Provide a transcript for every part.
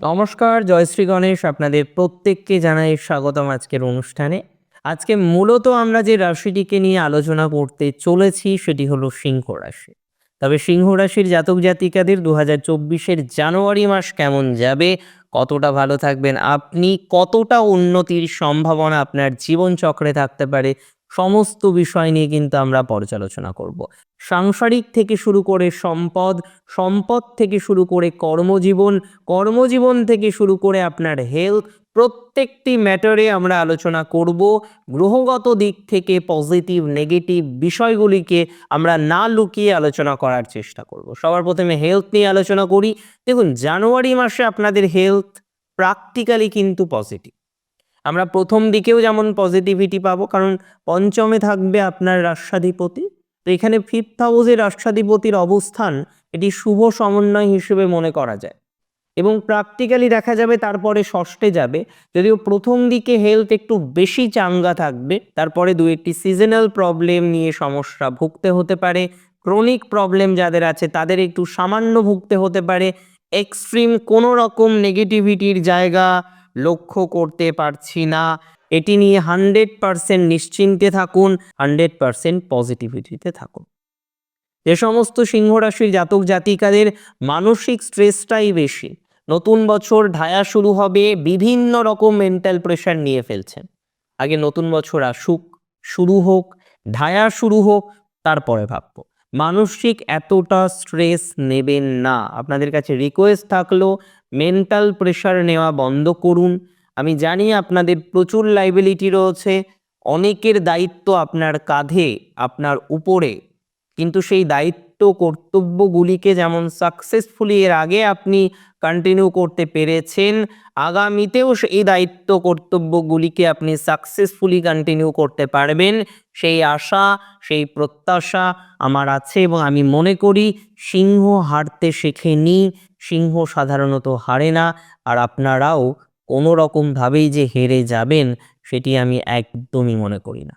নমস্কার জয়শ্রী গণেশ, আপনাদের প্রত্যেককে জানাই স্বাগতম আজকের অনুষ্ঠানে। আজকে মূলত আমরা যে রাশিটিকে নিয়ে আলোচনা করতে চলেছি সেটি হলো সিংহ রাশি। তবে সিংহ রাশির জাতক জাতিকাদের দু হাজার চব্বিশের জানুয়ারি মাস কেমন যাবে, কতটা ভালো থাকবেন, আপনি কতটা উন্নতির সম্ভাবনা আপনার জীবন চক্রে থাকতে পারে সমস্ত বিষয় নিয়ে কিন্তু আমরা পর্যালোচনা করব। সাংসারিক থেকে শুরু করে সম্পদ সম্পদ থেকে শুরু করে কর্মজীবন কর্মজীবন থেকে শুরু করে আপনার হেলথ প্রত্যেকটি ম্যাটারে আমরা আলোচনা করব। গ্রহগত দিক থেকে পজিটিভ নেগেটিভ বিষয়গুলিকে আমরা না লুকিয়ে আলোচনা করার চেষ্টা করব। সবার প্রথমে হেলথ নিয়ে আলোচনা করি। দেখুন, জানুয়ারি মাসে আপনাদের হেলথ প্র্যাকটিক্যালি কিন্তু পজিটিভ আমরা প্রথম দিকেও যেমন পজিটিভিটি পাবো, কারণ পঞ্চমে থাকবে আপনার রাষ্ট্রাধিপতি। তো এখানে ফিফথ হাউসের রাষ্ট্রাধিপতির অবস্থান, এটি শুভ সমন্বয় হিসেবে মনে করা যায়। এবং প্র্যাকটিক্যালি দেখা যাবে তারপরে ষষ্ঠে যাবে, যদিও প্রথম দিকে হেলথ একটু বেশি চাঙ্গা থাকবে, তারপরে দু একটি সিজনাল প্রবলেম নিয়ে সমস্যা ভুগতে হতে পারে ক্রনিক প্রবলেম যাদের আছে তাদের একটু সামান্য ভুগতে হতে পারে এক্সট্রিম কোনো রকম নেগেটিভিটির জায়গা লক্ষ্য করতে পারছি না। এটি নিয়ে হান্ড্রেড পারসেন্ট নিশ্চিন্তে থাকুন, হান্ড্রেড পারসেন্ট পজিটিভিটিতে থাকুন। যে সমস্ত সিংহ রাশির জাতক জাতিকাদের মানসিক স্ট্রেসটাই বেশি। নতুন বছর ঢায়া শুরু হবে, বিভিন্ন রকম মেন্টাল প্রেশার নিয়ে ফেলছেন। আগে নতুন বছর আসুক, শুরু হোক, ঢায়া শুরু হোক, তারপরে ভাববো। মানসিক এতটা স্ট্রেস নেবেন না। আপনাদের কাছে রিকোয়েস্ট থাকল মেন্টাল প্রেশার নেওয়া বন্ধ করুন। আমি জানি আপনাদের প্রচুর লাইবিলিটি রয়েছে, অনেকের দায়িত্ব আপনার কাঁধে, আপনার উপরে। কিন্তু সেই দায়িত্ব কর্তব্যগুলিকে যেমন সাকসেসফুলি এর আগে আপনি কন্টিনিউ করতে পেরেছেন, আগামীতেও সেই দায়িত্ব কর্তব্যগুলিকে আপনি সাকসেসফুলি কন্টিনিউ করতে পারবেন। সেই আশা, সেই প্রত্যাশা আমার আছে এবং আমি মনে করি, সিংহ হারতে শেখেনি। সিংহ সাধারণত হারে না, আর আপনারাও কোনো রকমভাবেই যে হেরে যাবেন, সেটি আমি একদমই মনে করি না।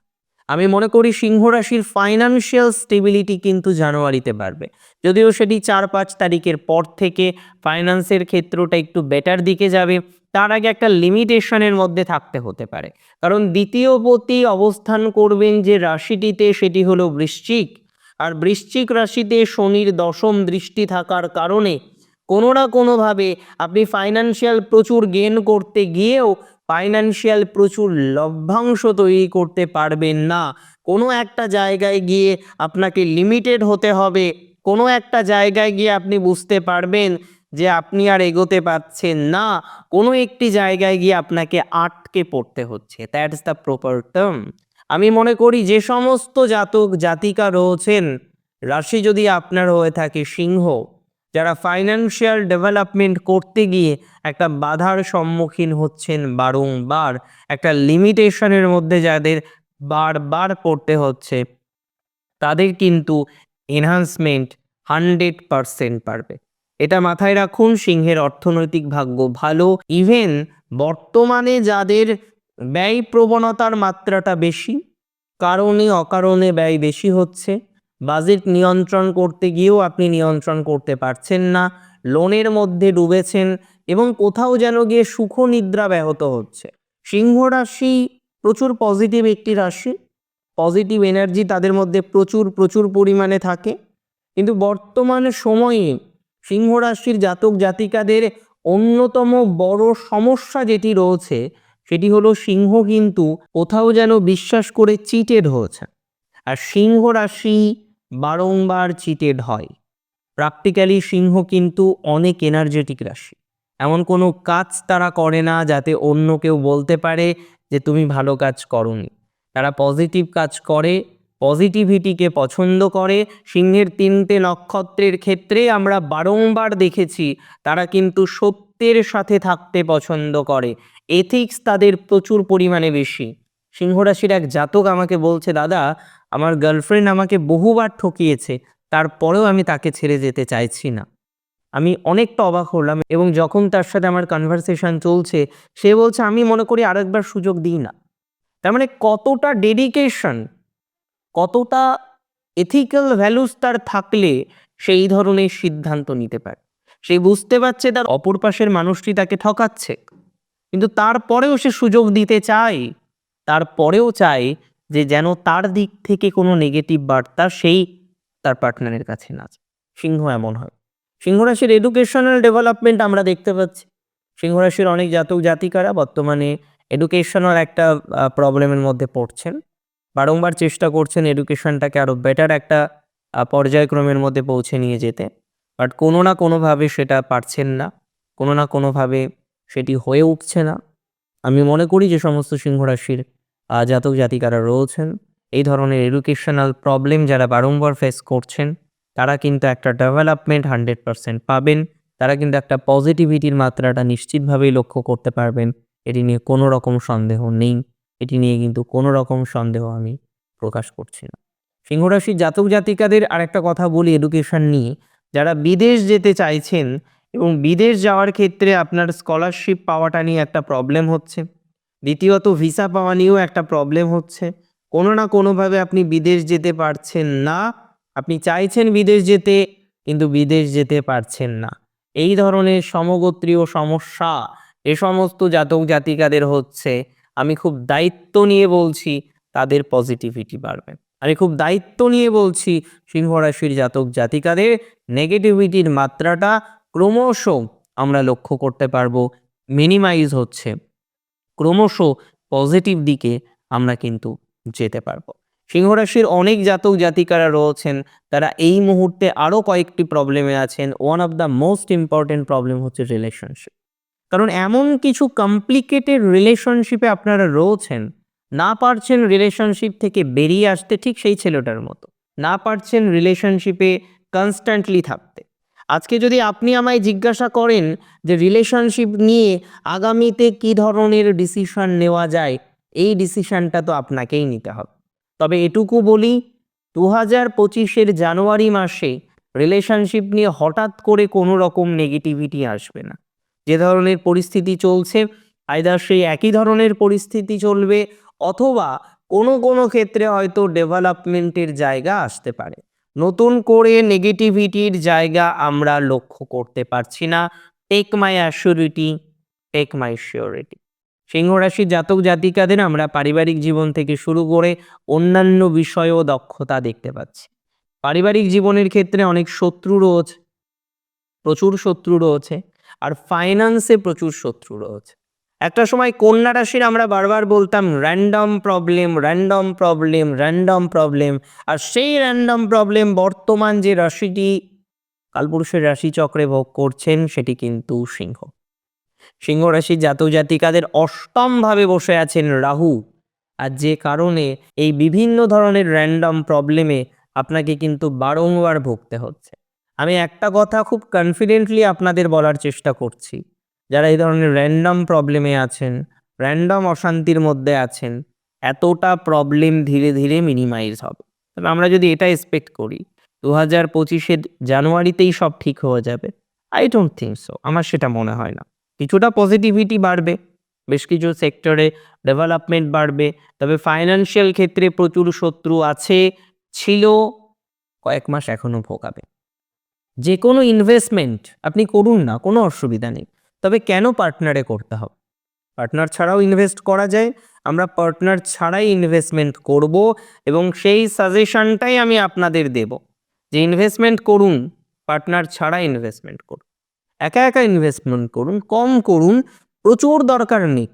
আমি মনে করি সিংহ রাশির ফাইন্যান্সিয়াল স্টেবিলিটি কিন্তু জানুয়ারিতে বাড়বে। যদিও সেটি চার পাঁচ তারিখের পর থেকে ফাইন্যান্সের ক্ষেত্রটা একটু বেটার দিকে যাবে, তার আগে একটা লিমিটেশনের মধ্যে থাকতে হতে পারে। কারণ দ্বিতীয় পতি অবস্থান করবেন যে রাশিটিতে, সেটি হলো বৃশ্চিক। আর বৃশ্চিক রাশিতে শনির দশম দৃষ্টি থাকার কারণে কোনো না কোনোভাবে আপনি ফাইন্যান্সিয়াল প্রচুর গেন করতে গিয়েও ফাইন্যান্সিয়াল প্রচুর লভ্যাংশ তৈরি করতে পারবেন না। কোনো একটা জায়গায় গিয়ে আপনাকে লিমিটেড হতে হবে। কোনো একটা জায়গায় গিয়ে আপনি বুঝতে পারবেন যে আপনি আর এগোতে পারছেন না। কোনো একটি জায়গায় গিয়ে আপনাকে আটকে পড়তে হচ্ছে। দ্যাটস দ্য প্রপার টার্ম আমি মনে করি যে সমস্ত জাতক জাতিকা রয়েছেন, রাশি যদি আপনার হয়ে থাকে সিংহ। যারা ফাইন্যান্সিয়াল ডেভেলপমেন্ট করতে গিয়ে একটা বাধার সম্মুখীন হচ্ছেন বারংবার, একটা লিমিটেশনের মধ্যে যাদের বারবার পড়তে হচ্ছে, তাদের কিন্তু এনহান্সমেন্ট হান্ড্রেড পারসেন্ট পারবে। এটা মাথায় রাখুন, সিংহের অর্থনৈতিক ভাগ্য ভালো। ইভেন বর্তমানে যাদের ব্যয় প্রবণতার মাত্রাটা বেশি, কারণে অকারণে ব্যয় বেশি হচ্ছে বাজেট নিয়ন্ত্রণ করতে গিয়েও আপনি নিয়ন্ত্রণ করতে পারছেন না, লোনের মধ্যে ডুবেছেন এবং কোথাও যেন গিয়ে সুখ নিদ্রা ব্যাহত হচ্ছে। সিংহ রাশি প্রচুর পজিটিভ একটি রাশি। পজিটিভ এনার্জি তাদের মধ্যে প্রচুর প্রচুর পরিমাণে থাকে। কিন্তু বর্তমান সময়ে সিংহ রাশির জাতক জাতিকাদের অন্যতম বড় সমস্যা যেটি রয়েছে, সেটি হলো সিংহ কিন্তু কোথাও যেন বিশ্বাস করে চিটেড হয়েছে। আর সিংহ রাশি বারংবার চিটেড হয়। প্র্যাকটিক্যালি সিংহ কিন্তু অনেক এনার্জেটিক রাশি। এমন কোনো কাজ তারা করে না যাতে অন্য কেউ বলতে পারে যে তুমি ভালো কাজ করনি। তারা পজিটিভ কাজ করে পজিটিভিটিকে পছন্দ করে। সিংহের তিনটে নক্ষত্রের ক্ষেত্রে আমরা বারংবার দেখেছি, তারা কিন্তু সত্যের সাথে থাকতে পছন্দ করে। এথিক্স তাদের প্রচুর পরিমাণে বেশি। সিংহ রাশির এক জাতক আমাকে বলছে, দাদা আমার গার্লফ্রেন্ড আমাকে বহুবার ঠকিয়েছে, তারপরেও আমি তাকে ছেড়ে যেতে চাইছি না। আমি অনেকটা অবাক হলাম এবং যখন তার সাথে আমার কনভারসেশন চলছে, সে বলছে, আমি মনে করি আরেকবার সুযোগ দিই না। তার মানে কতটা ডেডিকেশন কতটা এথিক্যাল ভ্যালুস তার থাকলে সেই ধরনের সিদ্ধান্ত নিতে পারে। সে বুঝতে পারছে তার অপর পাশের মানুষটি তাকে ঠকাচ্ছে। কিন্তু তারপরেও সে সুযোগ দিতে চায়, তারপরেও চায় যে যেন তার দিক থেকে কোনো নেগেটিভ বার্তা সেই তার পার্টনারের কাছে না। সিংহ এমন হয়। সিংহ রাশির এডুকেশনাল ডেভেলপমেন্ট আমরা দেখতে পাচ্ছি। সিংহ রাশির অনেক জাতক জাতিকারা বর্তমানে এডুকেশনাল একটা প্রবলেমের মধ্যে পড়ছেন। বারংবার চেষ্টা করছেন এডুকেশনটাকে আরও বেটার একটা পর্যায়ক্রমের মধ্যে পৌঁছে নিয়ে যেতে। বাট কোনো না কোনোভাবে সেটা পারছেন না। কোনো না কোনোভাবে সেটি হয়ে উঠছে না। আমি মনে করি যে সমস্ত সিংহ রাশির আহ, জাতক জাতিকারা রয়েছেন, এই ধরনের এডুকেশনাল প্রবলেম যারা বারংবার ফেস করছেন, তারা কিন্তু একটা ডেভেলপমেন্ট হান্ড্রেড পারসেন্ট পাবেন, তারা কিন্তু একটা পজিটিভিটির মাত্রাটা নিশ্চিতভাবেই লক্ষ্য করতে পারবেন, এটি নিয়ে কোনো রকম সন্দেহ নেই, এটি নিয়ে কিন্তু কোনো রকম সন্দেহ আমি প্রকাশ করছি না। সিংহরাশির জাতক জাতিকাদের আরেকটা কথা বলি এডুকেশন নিয়ে, যারা বিদেশ যেতে চাইছেন এবং বিদেশ যাওয়ার ক্ষেত্রে আপনার স্কলারশিপ পাওয়াটা নিয়ে একটা প্রবলেম হচ্ছে দ্বিতীয়ত, ভিসা পাওয়া নিয়েও একটা প্রবলেম হচ্ছে। কোনো না কোনোভাবে আপনি বিদেশ যেতে পারছেন না। আপনি চাইছেন বিদেশ যেতে, কিন্তু বিদেশ যেতে পারছেন না। এই ধরনের সমগোত্রীয় সমস্যা, এ সমস্ত জাতক জাতিকাদের হচ্ছে। আমি খুব দায়িত্ব নিয়ে বলছি, তাদের পজিটিভিটি বাড়বে। আমি খুব দায়িত্ব নিয়ে বলছি, সিংহ রাশির জাতক জাতিকাদের নেগেটিভিটির মাত্রাটা ক্রমশ আমরা লক্ষ্য করতে পারব। মিনিমাইজ হচ্ছে। ক্রমশ পজিটিভ দিকে আমরা কিন্তু যেতে পারব। সিংহ রাশির অনেক জাতক জাতিকারা রয়েছেন, তারা এই মুহূর্তে আরও কয়েকটি প্রবলেমে আছেন। One of the most important problem হচ্ছে রিলেশনশিপ কারণ এমন কিছু কমপ্লিকেটেড রিলেশনশিপে আপনারা রয়েছেন, না পারছেন রিলেশনশিপ থেকে বেরিয়ে আসতে ঠিক সেই ছেলেটার মতো, না পারছেন রিলেশনশিপে কনস্ট্যান্টলি থাকতে। আজকে যদি আপনি আমায় জিজ্ঞাসা করেন যে রিলেশনশিপ নিয়ে আগামীতে কী ধরনের ডিসিশন নেওয়া যায়, এই ডিসিশনটা তো আপনাকেই নিতে হবে। তবে এটুকু বলি দু হাজার পঁচিশের জানুয়ারি মাসে রিলেশনশিপ নিয়ে হঠাৎ করে কোনো রকম নেগেটিভিটি আসবে না। যে ধরনের পরিস্থিতি চলছে আইদার সেই একই ধরনের পরিস্থিতি চলবে, অথবা কোনো কোনো ক্ষেত্রে হয়তো ডেভেলপমেন্টের জায়গা আসতে পারে। নতুন করে নেগেটিভিটির জায়গা আমরা লক্ষ্য করতে পারছি না। Take my assurity take my surety সিংহ রাশির জাতক জাতিকাদের আমরা পারিবারিক জীবন থেকে শুরু করে অন্যান্য বিষয়েও দক্ষতা দেখতে পাচ্ছি। পারিবারিক জীবনের ক্ষেত্রে অনেক শত্রু রয়েছে, প্রচুর শত্রু রয়েছে, আর ফাইন্যান্সে প্রচুর শত্রু রয়েছে। একটা সময় কন্যা রাশির আমরা বারবার বলতাম random problem random problem random problem আর সেই র্যান্ডম প্রবলেম বর্তমান যে রাশিটি কালপুরুষের রাশিচক্রে ভোগ করছেন, সেটি কিন্তু সিংহ। সিংহ রাশির জাতক জাতিকাদের অষ্টমভাবে বসে আছেন রাহু। আর যে কারণে এই বিভিন্ন ধরনের র্যান্ডম প্রবলেমে আপনাকে কিন্তু বারংবার ভুগতে হচ্ছে। আমি একটা কথা খুব কনফিডেন্টলি আপনাদের বলার চেষ্টা করছি। যারা এই ধরনের র্যান্ডম প্রবলেমে আছেন র্যান্ডম অশান্তির মধ্যে আছেন, এতটা প্রবলেম ধীরে ধীরে মিনিমাইজ হবে। তবে আমরা যদি এটা এক্সপেক্ট করি দু হাজার পঁচিশের জানুয়ারিতেই সব ঠিক হয়ে যাবে। আই ডোন্ট থিঙ্ক সো আমার সেটা মনে হয় না। কিছুটা পজিটিভিটি বাড়বে, বেশ কিছু সেক্টরে ডেভেলপমেন্ট বাড়বে, তবে ফাইন্যান্সিয়াল ক্ষেত্রে প্রচুর শত্রু আছে, ছিল কয়েক মাস এখনও ভোগাবে। যে কোনো ইনভেস্টমেন্ট আপনি করুন না, কোনো অসুবিধা নেই। তবে কেন পার্টনারে করতে হবে? পার্টনার ছাড়াও ইনভেস্ট করা যায়। আমরা পার্টনার ছাড়াই ইনভেস্টমেন্ট করব এবং সেই সাজেশনটাই আমি আপনাদের দেব। যে ইনভেস্টমেন্ট করুন পার্টনার ছাড়া ইনভেস্টমেন্ট করুন। একা একা ইনভেস্টমেন্ট করুন, কম করুন, প্রচুর দরকার নেই,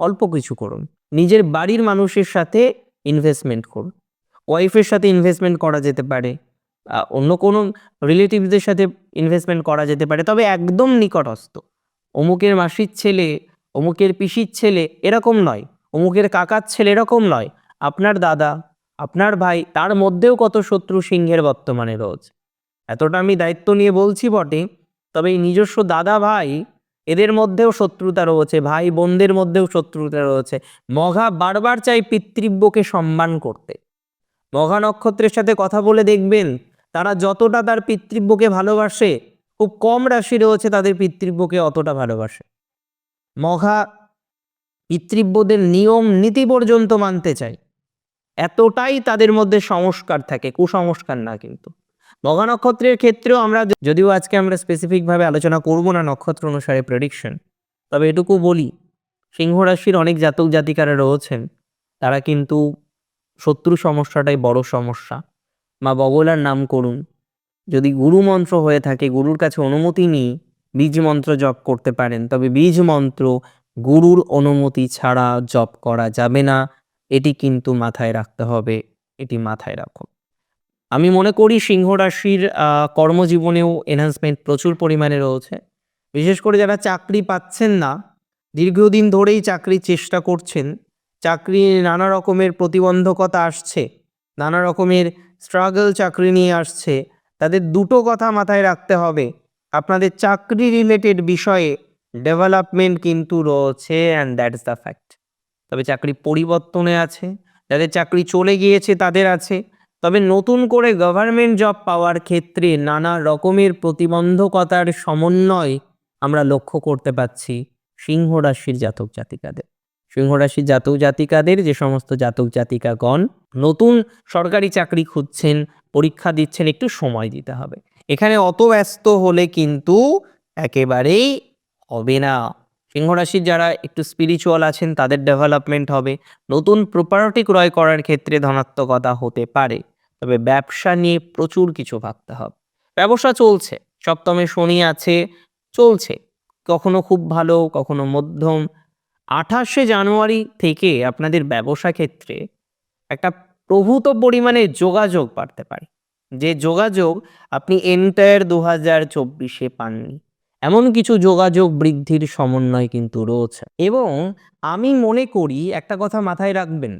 অল্প কিছু করুন। নিজের বাড়ির মানুষের সাথে ইনভেস্টমেন্ট করুন। ওয়াইফের সাথে ইনভেস্টমেন্ট করা যেতে পারে অন্য কোনো রিলেটিভদের সাথে ইনভেস্টমেন্ট করা যেতে পারে, তবে একদম নিকটস্থ। অমুকের মাসির ছেলে, অমুকের পিসির ছেলে এরকম নয়। অমুকের কাকার ছেলে এরকম নয়। আপনার দাদা, আপনার ভাই তার মধ্যেও কত শত্রু সিংহের বর্তমানে রয়েছে। এতটা আমি দায়িত্ব নিয়ে বলছি বটে, তবে এই নিজস্ব দাদা ভাই এদের মধ্যেও শত্রুতা রয়েছে, ভাই বোনদের মধ্যেও শত্রুতা রয়েছে। মঘা বারবার চাই পিতৃব্যকে সম্মান করতে। মঘা নক্ষত্রের সাথে কথা বলে দেখবেন, তারা যতটা তার পিতৃব্যকে ভালোবাসে খুব কম রাশি রয়েছে তাদের পিতৃব্যকে অতটা ভালোবাসে। মঘা পিতৃব্যদের নিয়ম নীতি পর্যন্ত মানতে চায়। এতটাই তাদের মধ্যে সংস্কার থাকে, কুসংস্কার না কিন্তু। মঘা নক্ষত্রের ক্ষেত্রেও আমরা যদিও আজকে আমরা স্পেসিফিকভাবে আলোচনা করব না নক্ষত্র অনুসারে প্রেডিকশন তবে এটুকু বলি, সিংহ রাশির অনেক জাতক জাতিকারা রয়েছেন, তারা কিন্তু শত্রু সমস্যাটাই বড় সমস্যা। মা বগলার নাম করুন যদি গুরু মন্ত্র হয়ে থাকে, গুরুর কাছে অনুমতি নিয়ে বীজ মন্ত্র জপ করতে পারেন, তবে বীজ মন্ত্র গুরুর অনুমতি ছাড়া জপ করা যাবে না। এটি কিন্তু মাথায় রাখতে হবে, এটি মাথায় রাখো। আমি মনে করি সিংহ রাশির কর্মজীবনেও এনহান্সমেন্ট প্রচুর পরিমাণে রয়েছে। বিশেষ করে যারা চাকরি পাচ্ছেন না, দীর্ঘদিন ধরেই চাকরির চেষ্টা করছেন, চাকরি নানা রকমের প্রতিবন্ধকতা আসছে, নানা রকমের স্ট্রাগল চাকরি নিয়ে আসছে তাদের দুটো কথা মাথায় রাখতে হবে। আপনাদের চাকরি রিলেটেড বিষয়ে ডেভেলপমেন্ট কিন্তু রয়েছে অ্যান্ড দ্যাটস দ্য ফ্যাক্ট তবে চাকরি পরিবর্তনে আছে, যাদের চাকরি চলে গিয়েছে তাদের আছে। তবে নতুন করে গভর্নমেন্ট জব পাওয়ার ক্ষেত্রে নানা রকমের প্রতিবন্ধকতার সমন্বয় আমরা লক্ষ্য করতে পাচ্ছি সিংহ রাশির জাতক জাতিকাদের। সিংহ রাশির জাতক জাতিকাদের যে সমস্ত জাতক জাতিকাগণ নতুন সরকারি চাকরি খুঁজছেন পরীক্ষা দিচ্ছেন, একটু সময় দিতে হবে। এখানে অত ব্যস্ত হলে কিন্তু একেবারেই হবে না। সিংহ রাশির যারা একটু স্পিরিচুয়াল আছেন, তাদের ডেভেলপমেন্ট হবে। নতুন প্রপার্টি ক্রয় করার ক্ষেত্রে ধনাত্মকতা হতে পারে। তবে ব্যবসা নিয়ে প্রচুর কিছু ভাবতে হবে। ব্যবসা চলছে। সপ্তমে শনি আছে, চলছে। কখনো খুব ভালো, কখনো মধ্যম। আঠাশে জানুয়ারি থেকে আপনাদের ব্যবসা ক্ষেত্রে একটা প্রভূত পরিমাণে যোগাযোগ বাড়তে পারে। যে যোগাযোগ আপনি এন্টায়ার দু হাজার চব্বিশে পাননি। এমন কিছু যোগাযোগ বৃদ্ধির সমন্বয় কিন্তু রয়েছে। এবং আমি মনে করি একটা কথা মাথায় রাখবেন,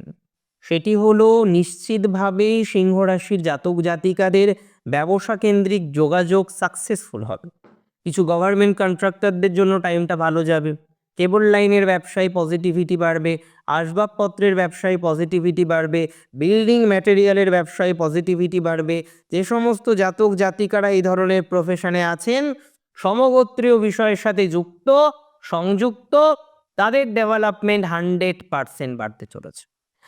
সেটি হলো নিশ্চিতভাবেই সিংহ রাশির জাতক জাতিকাদের ব্যবসা কেন্দ্রিক যোগাযোগ সাকসেসফুল হবে। কিছু গভর্নমেন্ট কন্ট্রাক্টরদের জন্য টাইমটা ভালো যাবে। কেবল লাইনের ব্যবসায় পজিটিভিটি বাড়বে, আসবাবপত্রের ব্যবসায় পজিটিভিটি বাড়বে বিল্ডিং ম্যাটেরিয়ালের ব্যবসায় পজিটিভিটি বাড়বে। যে সমস্ত জাতক জাতিকারা এই ধরনের প্রফেশনে আছেন, সমগোত্রীয় বিষয়ের সাথে যুক্ত, সংযুক্ত, তাদের ডেভেলপমেন্ট হান্ড্রেড পার্সেন্ট বাড়তে চলেছে।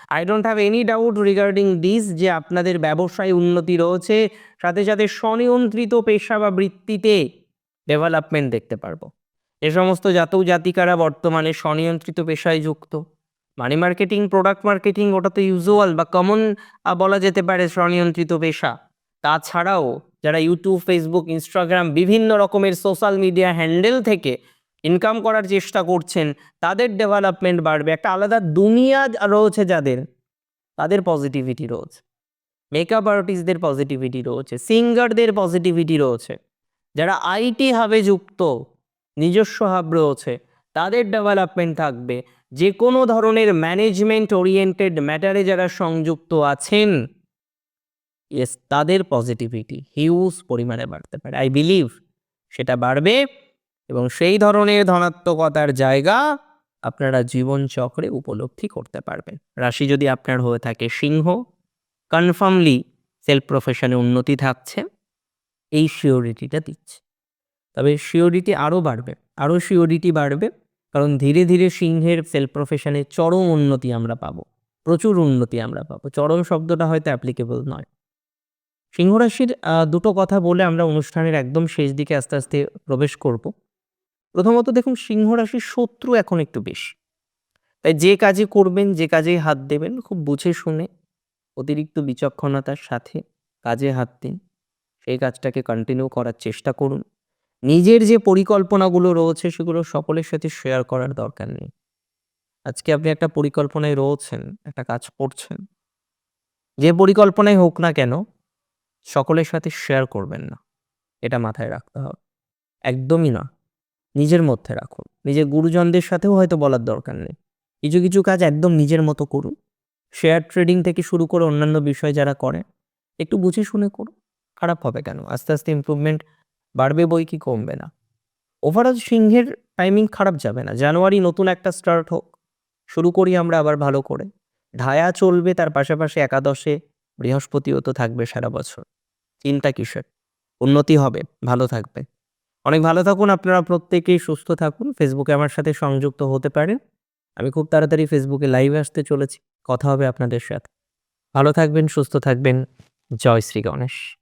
I don't have any doubt regarding this যে আপনাদের ব্যবসায় উন্নতি রয়েছে, সাথে সাথে স্বনিয়ন্ত্রিত পেশা বা বৃত্তিতে ডেভেলপমেন্ট দেখতে পারব। এ সমস্ত জাতক জাতিকারা বর্তমানে স্বনিয়ন্ত্রিত পেশায় যুক্ত। মানি মার্কেটিং প্রোডাক্ট মার্কেটিং ওটা তো ইউজুয়াল বা কমন বলা যেতে পারে স্বনিয়ন্ত্রিত পেশা। তাছাড়াও যারা ইউটিউব ফেসবুক ইনস্টাগ্রাম বিভিন্ন রকমের সোশ্যাল মিডিয়া হ্যান্ডেল থেকে ইনকাম করার চেষ্টা করছেন, তাদের ডেভেলপমেন্ট বাড়বে। একটা আলাদা দুনিয়া রয়েছে যাদের, তাদের পজিটিভিটি রয়েছে। মেকআপ আর্টিস্টদের পজিটিভিটি রয়েছে সিঙ্গারদের পজিটিভিটি রয়েছে। যারা আইটি হাবে যুক্ত নিজস্ব হাব রয়েছে। তাদের ডেভেলপমেন্ট থাকবে। যে কোনো ধরনের ম্যানেজমেন্ট ওরিয়েন্টেড ম্যাটারে যারা সংযুক্ত আছেন ইয়েস তাদের পজিটিভিটি হিউজ পরিমাণে বাড়তে পারে। আই বিলিভ সেটা বাড়বে এবং সেই ধরনের ধনাত্মকতার জায়গা আপনারা জীবন চক্রে উপলব্ধি করতে পারবেন। রাশি যদি আপনার হয়ে থাকে সিংহ কনফার্মলি সেলফ প্রফেশনে উন্নতি থাকছে, এই শিওরিটিটা দিচ্ছে। তবে শিওরিটি আরও বাড়বে, আরও শিওরিটি বাড়বে, কারণ ধীরে ধীরে সিংহের সেলফ প্রফেশনে চরম উন্নতি আমরা পাবো, প্রচুর উন্নতি আমরা পাবো, চরম শব্দটা হয়তো অ্যাপ্লিকেবল নয়। সিংহরাশির দুটো কথা বলে আমরা অনুষ্ঠানের একদম শেষ দিকে আস্তে আস্তে প্রবেশ করব। প্রথমত দেখুন, সিংহরাশির শত্রু এখন একটু বেশি। তাই যে কাজে করবেন, যে কাজে হাত দেবেন, খুব বুঝে শুনে অতিরিক্ত বিচক্ষণতার সাথে কাজে হাত দিন, সেই কাজটাকে কন্টিনিউ করার চেষ্টা করুন। নিজের যে পরিকল্পনাগুলো রয়েছে সেগুলো সকলের সাথে শেয়ার করার দরকার নেই। আজকে আপনি একটা পরিকল্পনায় রয়েছেন, একটা কাজ করছেন। যে পরিকল্পনাই হোক না কেন, সকলের সাথে শেয়ার করবেন না। এটা মাথায় রাখতে হবে। একদমই না। নিজের মধ্যে রাখুন। নিজের গুরুজনদের সাথেও হয়তো বলার দরকার নেই। কিছু কিছু কাজ একদম নিজের মতো করুন। শেয়ার ট্রেডিং থেকে শুরু করে অন্যান্য বিষয় যারা করে একটু বুঝে শুনে করুন। খারাপ হবে কেন? আস্তে আস্তে ইমপ্রুভমেন্ট বাড়বে বই কি কমবে না? ওভারঅল সিংহের টাইমিং খারাপ যাবে না। জানুয়ারি নতুন একটা স্টার্ট হোক। শুরু করি আমরা আবার ভালো করে। ঢায়া চলবে তার পাশাপাশি একাদশে, বৃহস্পতিও তো থাকবে সারা বছর। চিন্তা কিসের? উন্নতি হবে, ভালো থাকবে। অনেক ভালো থাকুন, আপনারা প্রত্যেকেই সুস্থ থাকুন। ফেসবুকে আমার সাথে সংযুক্ত হতে পারেন। আমি খুব তাড়াতাড়ি ফেসবুকে লাইভ আসতে চলেছি। কথা হবে আপনাদের সাথে। ভালো থাকবেন, সুস্থ থাকবেন। জয় শ্রী গণেশ।